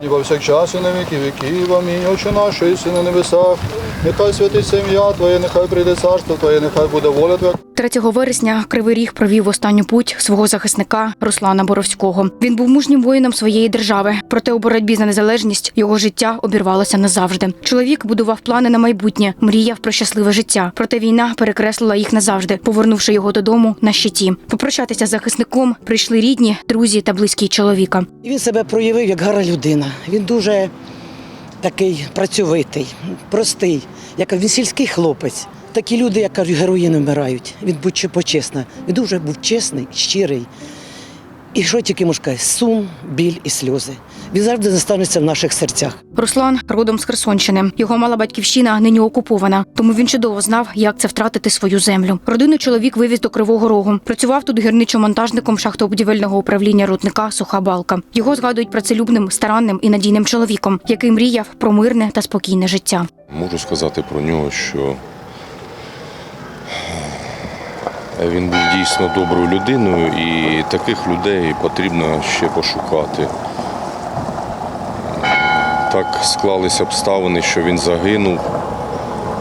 І повсякчас і на віки віків. Амінь. Отче наш, єси на небесах. Нехай святиться ім'я Твоє, нехай прийде царство Твоє, нехай буде воля Твоя. 3 вересня Кривий Ріг провів в останню путь свого захисника Руслана Боровського. Він був мужнім воїном своєї держави. Проте у боротьбі за незалежність його життя обірвалося назавжди. Чоловік будував плани на майбутнє, мріяв про щасливе життя. Проте війна перекреслила їх назавжди, повернувши його додому на щиті. Попрощатися з захисником прийшли рідні, друзі та близькі чоловіка. І Він себе проявив як гарна людина. Він дуже такий працьовитий, простий, як він сільський хлопець. Такі люди, як герої не вмирають. Він будь почесна. Він дуже був чесний, щирий. І що тільки можна сказати, сум, біль і сльози. Він завжди застанеться в наших серцях. Руслан родом з Херсонщини. Його мала батьківщина нині окупована, тому він чудово знав, як це втратити свою землю. Родину чоловік вивіз до Кривого Рогу. Працював тут гірничо-монтажником шахтобудівельного управління рудника Суха Балка. Його згадують працелюбним, старанним і надійним чоловіком, який мріяв про мирне та спокійне життя. Можу сказати про нього, що він був дійсно доброю людиною, і таких людей потрібно ще пошукати. Так склалися обставини, що він загинув.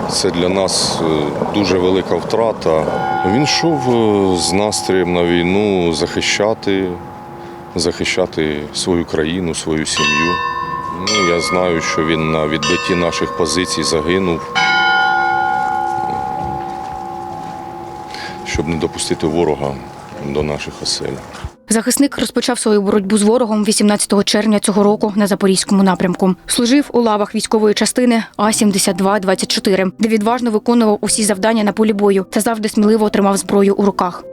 Це для нас е, дуже велика втрата. Він йшов е, з настроєм на війну захищати, захищати свою країну, свою сім'ю. Ну, я знаю, що він на відбитті наших позицій загинув, щоб не допустити ворога до наших осель. Захисник розпочав свою боротьбу з ворогом 18 червня цього року на запорізькому напрямку. Служив у лавах військової частини А 72 24 де відважно виконував усі завдання на полі бою та завжди сміливо отримав зброю у руках.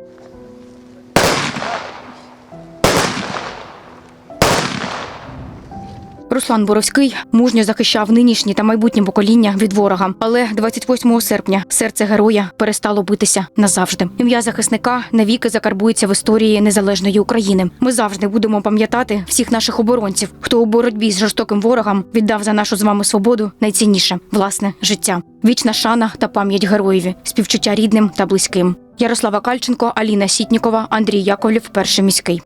Руслан Боровський мужньо захищав нинішні та майбутнє покоління від ворога. Але 28 серпня серце героя перестало битися назавжди. Ім'я захисника навіки закарбується в історії незалежної України. Ми завжди будемо пам'ятати всіх наших оборонців, хто у боротьбі з жорстоким ворогом віддав за нашу з вами свободу найцінніше власне життя. Вічна шана та пам'ять героєві, співчуття рідним та близьким. Ярослава Кальченко, Аліна Сітнікова, Андрій Яковлів, перший міський.